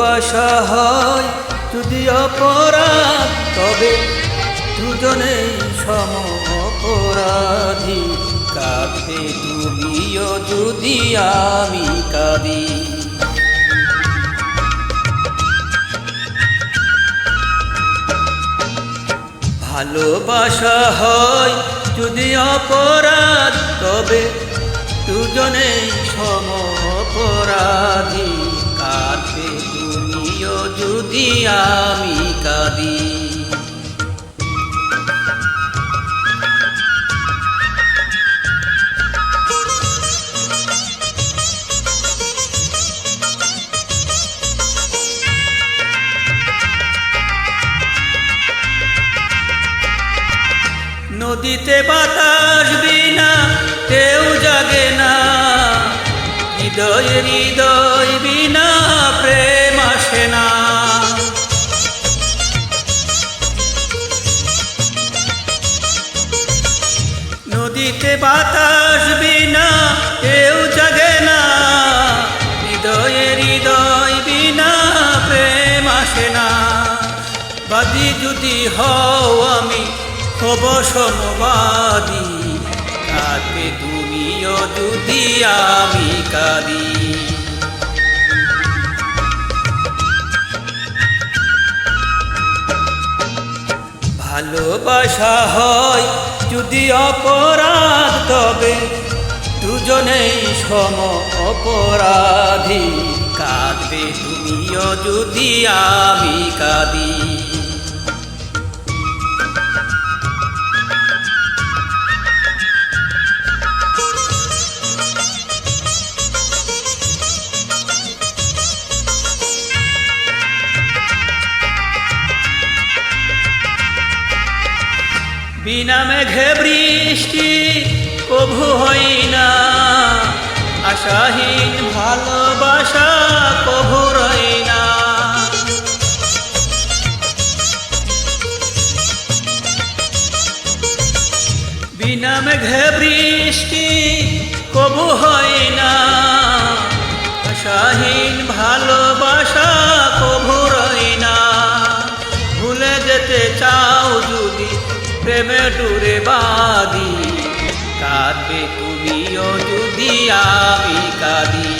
ভালোবাসা হয় যদি অপরাধ, তবে দুজনেই সম অপরাধী। কাঁদবে তুমিও যদি আমি কাঁদি। ভালোবাসা হয় যদি অপরাধ, তবে দুজনেই সম অপরাধী। আমি কাঁদি। নদীতে বাতাস বিনা কেউ জাগে না। হৃদয় হৃদয় বিনা প্রেম বাতাস বিনা কেউ জাগে না। হৃদয়ে হৃদয় বিনা প্রেম আসে না। বাদি যদি হও আমি, হব সমবাদী কাঁদবে তুমিও যদি আমি কাঁদি। ভালোবাসা হয় যদি অপরাধ তবে দুজনেই সম অপরাধী। কাঁদবে তুমিও যদি আমি কাঁদি। বিনা মেঘে বৃষ্টি কভু হই না আশাহীন ভালোবাসা কভু রই না বিনা মেঘে বৃষ্টি কবু হয় না আশাহীন ভালোবাসা প্রেমে ডুরে বাদি কাঁদবে তুমিও যদি আমি কাঁদি।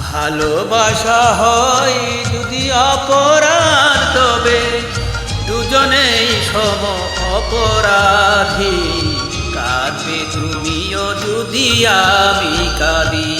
ভালোবাসা হয় যদি অপরাধ, তবে দুজনেই সম অপরাধী। কাঁদবে তুমিও যদি আমি কাঁদি।